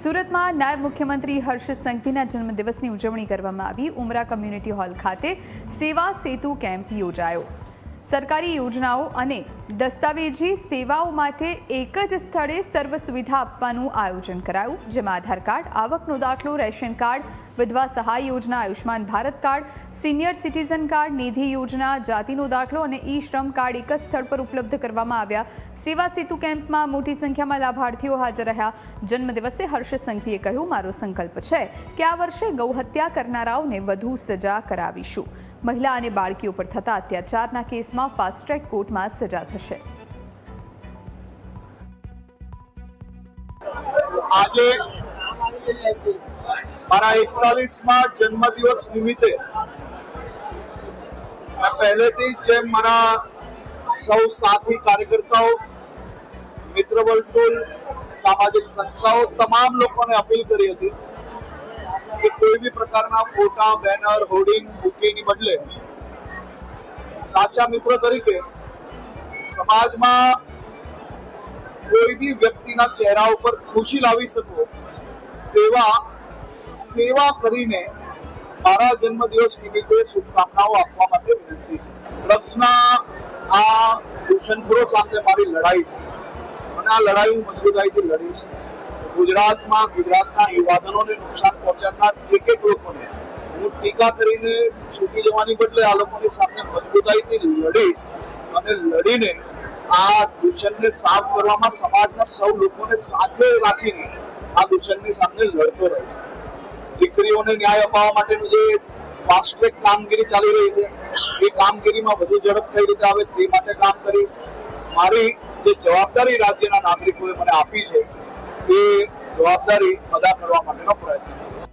સુરતમાં નાયબ મુખ્યમંત્રી હર્ષ સંઘવીના જન્મદિવસની ઉજવણી કરવામાં આવી. ઉમરા કમ્યુનિટી હોલ ખાતે સેવા સેતુ કેમ્પ યોજાયો. સરકારી યોજનાઓ અને દસ્તાવેજી સેવાઓ માટે એક જ સ્થળે સર્વ સુવિધા આપવાનું આયોજન કરાયું, જેમાં આધાર કાર્ડ, આવકનો દાખલો, રેશન કાર્ડ વિધવા સહાય યોજના Ayushman Bharat card, senior citizen card, નિધિ યોજના, જાતિનો દાખલો અને ઈ શ્રમ કાર્ડ એક જ સ્થળ પર ઉપલબ્ધ કરવામાં આવ્યા. સેવા સેતુ કેમ્પમાં મોટી સંખ્યામાં લાભાર્થીઓ હાજર રહ્યા. જન્મદિવસે હર્ષ સંઘવીએ કહ્યું, મારો સંકલ્પ છે કે આ વર્ષે ગૌહત્યા કરનારાઓને વધુ સજા કરાવીશું. મહિલા અને બાળકીઓ પર થતા અત્યાચારના કેસમાં ફાસ્ટ ટ્રેક કોર્ટમાં સજા થશે. આજે મારા એકતાલીસમાં જન્મદિવસ નિમિત્તે પહેલેથી જેમ મારા સૌ સાથી કાર્યકર્તાઓ મિત્ર વર્તુળ સામાજિક સંસ્થાઓ તમામ લોકોને અપીલ કરી હતી કે કોઈ બી પ્રકારના ફોટા, બેનર, હોર્ડિંગ, બુકીની બદલે સાચા મિત્ર તરીકે સમાજમાં કોઈ બી વ્યક્તિના ચહેરા ઉપર ખુશી લાવી શકો તેવા સેવા કરીને મારા જન્મદિવસ નિમિત્તે શુભકામનાઓ આપવા માટે વિનંતી છે. ડ્રગ્સના આ દૂષણખોરો સામે મારી લડાઈ છે. અને આ લડાઈ હું મજબૂતાઈથી લડીશ. ગુજરાતમાં ગુજરાતના યુવાધનોને નુકસાન પહોંચાડનાર એક એક લોકોને હું ટીકા કરીને છૂટી જવાની બદલે આ લોકોની સામે મજબૂતાઈથી લડીશ અને લડીને આ દૂષણને સાફ કરવામાં સમાજના સૌ લોકોને સાથે રાખીને આ દૂષણની સામે લડતો રહીશ. દીકરીઓને ન્યાય અપાવવા માટેનું જે ફાસ્ટ ટ્રેક કામગીરી ચાલી રહી છે, એ કામગીરીમાં વધુ ઝડપ કઈ રીતે આવે તે માટે કામ કરીશ. મારી જે જવાબદારી રાજ્યના નાગરિકોએ મને આપી છે, એ જવાબદારી અદા કરવા માટેનો પ્રયત્ન